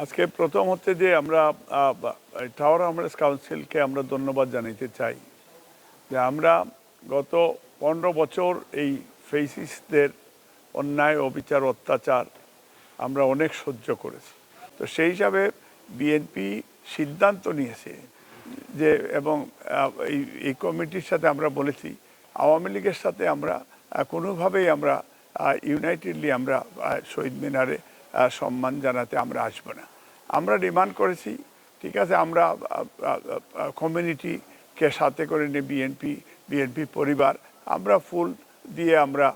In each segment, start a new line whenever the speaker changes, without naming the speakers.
আজকে প্রথম হচ্ছে যে আমরা টাওয়ার আমরেস কাউন্সিলকে আমরা ধন্যবাদ জানাতে চাই যে আমরা গত পনেরো বছর এই ফেসিসদের অন্যায়, অবিচার, অত্যাচার আমরা অনেক সহ্য করেছি। তো সেই হিসাবে বিএনপি সিদ্ধান্ত নিয়েছে যে, এবং এই এই কমিটির সাথে আমরা বলেছি, আওয়ামী লীগের সাথে আমরা কোনোভাবেই আমরা ইউনাইটেডলি আমরা শহীদ মিনারে সম্মান জানাতে আমরা আসব না। আমরা ডিমান্ড করেছি, ঠিক আছে, আমরা কমিউনিটিকে সাথে করে নিয়ে বিএনপি বিএনপি পরিবার, আমরা ফুল দিয়ে আমরা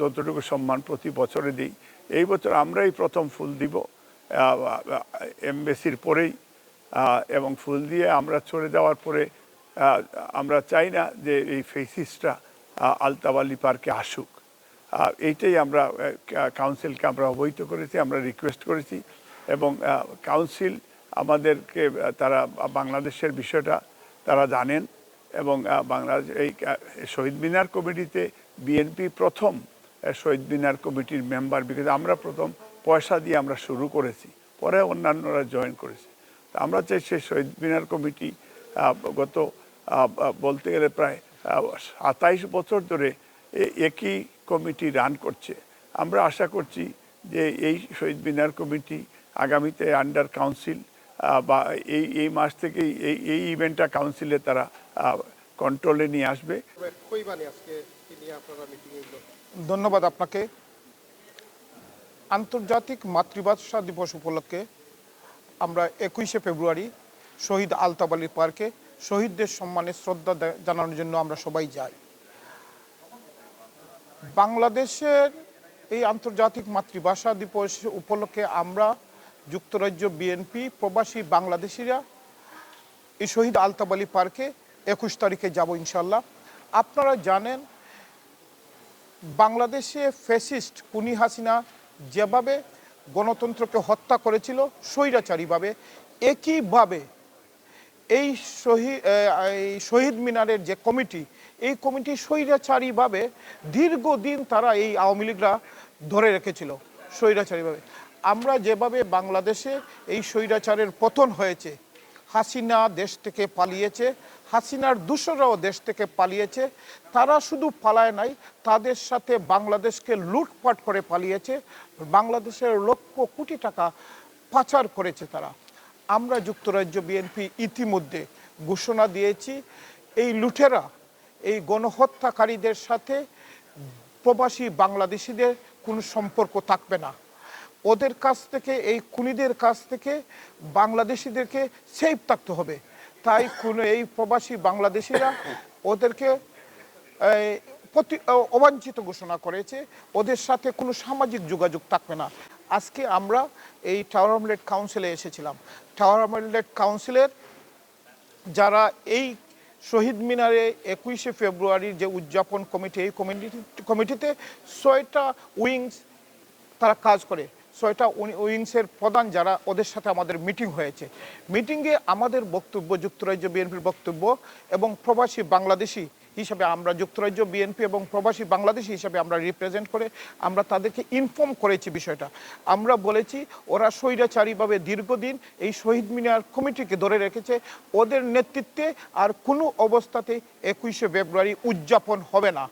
যতটুকু সম্মান প্রতি বছরে দিই, এই বছর আমরাই প্রথম ফুল দিব এমবেসির পরেই এবং ফুল দিয়ে আমরা চলে যাওয়ার পরে আমরা চাই না যে এই ফেসিসটা আলতাবালি পার্কে আসুক। এইটাই আমরা কাউন্সিলকে আমরা অবহিত করেছি, আমরা রিকোয়েস্ট করেছি এবং কাউন্সিল আমাদেরকে তারা বাংলাদেশের বিষয়টা তারা জানেন এবং বাংলাদেশ এই শহীদ মিনার কমিটিতে বিএনপি প্রথম শহীদ মিনার কমিটির মেম্বার বিকজ আমরা প্রথম পয়সা দিয়ে আমরা শুরু করেছি, পরে অন্যান্যরা জয়েন করেছে। তা আমরা চাই সেই শহীদ মিনার কমিটি গত বলতে গেলে প্রায় সাতাইশ বছর ধরে একই কমিটি রান করছে। আমরা আশা করছি যে এই শহীদ মিনার কমিটি আগামীতে আন্ডার কাউন্সিল বা এই এই মাস থেকেই এই এই ইভেন্টটা কাউন্সিলে তারা কন্ট্রোলে নিয়ে আসবে।
কই বানি আজকে কি নিয়ে আপনারা মিটিং এগুলো?
ধন্যবাদ আপনাকে। আন্তর্জাতিক মাতৃভাষা দিবস উপলক্ষে আমরা একুশে ফেব্রুয়ারি শহীদ আলতাব আলী পার্কে শহীদদের সম্মানে শ্রদ্ধা দে- জানানোর জন্য আমরা সবাই যাই। বাংলাদেশের এই আন্তর্জাতিক মাতৃভাষা দিবস উপলক্ষে আমরা যুক্তরাজ্য বিএনপি প্রবাসী বাংলাদেশিরা এই শহীদ আলতাব আলী পার্কে একুশ তারিখে যাব ইনশাল্লাহ আপনারা জানেন, বাংলাদেশে ফ্যাসিস্ট কুনি হাসিনা যেভাবে গণতন্ত্রকে হত্যা করেছিল, স্বৈরাচারীভাবে, একইভাবে এই শহীদ শহীদ মিনারের যে কমিটি, এই কমিটি স্বৈরাচারীভাবে দীর্ঘদিন তারা এই আওয়ামী লীগরা ধরে রেখেছিল, স্বৈরাচারীভাবে। আমরা যেভাবে বাংলাদেশে এই স্বৈরাচারের পতন হয়েছে, হাসিনা দেশ থেকে পালিয়েছে, হাসিনার দূষরাও দেশ থেকে পালিয়েছে, তারা শুধু পালায় নাই, তাদের সাথে বাংলাদেশকে লুটপাট করে পালিয়েছে, বাংলাদেশের লক্ষ কোটি টাকা পাচার করেছে তারা। আমরা যুক্তরাজ্য বিএনপি ইতিমধ্যে ঘোষণা দিয়েছি, এই লুঠেরা এই গণহত্যাকারীদের সাথে প্রবাসী বাংলাদেশিদের কোনো সম্পর্ক থাকবে না। ওদের কাছ থেকে, এই খুনিদের কাছ থেকে বাংলাদেশিদেরকে সেফ থাকতে হবে। তাই কোন, এই প্রবাসী বাংলাদেশিরা ওদেরকে প্রতি- অবাঞ্ছিত ঘোষণা করেছে। ওদের সাথে কোনো সামাজিক যোগাযোগ থাকবে না। আজকে আমরা এই টাওয়ার আমলেট কাউন্সিলে এসেছিলাম। টাওয়ার আমলেট কাউন্সিলের যারা এই শহীদ মিনারে একুশে ফেব্রুয়ারির যে উদযাপন কমিটি, এই কমিটি কমিটিতে ছয়টা উইংস তারা কাজ করে। ছয়টা উই- উইংসের প্রধান যারা, ওদের সাথে আমাদের মিটিং হয়েছে। মিটিংয়ে আমাদের বক্তব্য, যুক্তরাজ্য বিএনপির বক্তব্য এবং প্রবাসী বাংলাদেশি হিসাবে আমরা যুক্তরাজ্য বিএনপি এবং প্রবাসী বাংলাদেশি হিসাবে আমরা রিপ্রেজেন্ট করে আমরা তাদেরকে ইনফর্ম করেছি বিষয়টা। আমরা বলেছি, ওরা স্বৈরাচারীভাবে দীর্ঘদিন এই শহীদ মিনার কমিটিকে ধরে রেখেছে। ওদের নেতৃত্বে আর কোনো অবস্থাতে একুশে ফেব্রুয়ারি উদযাপন হবে না।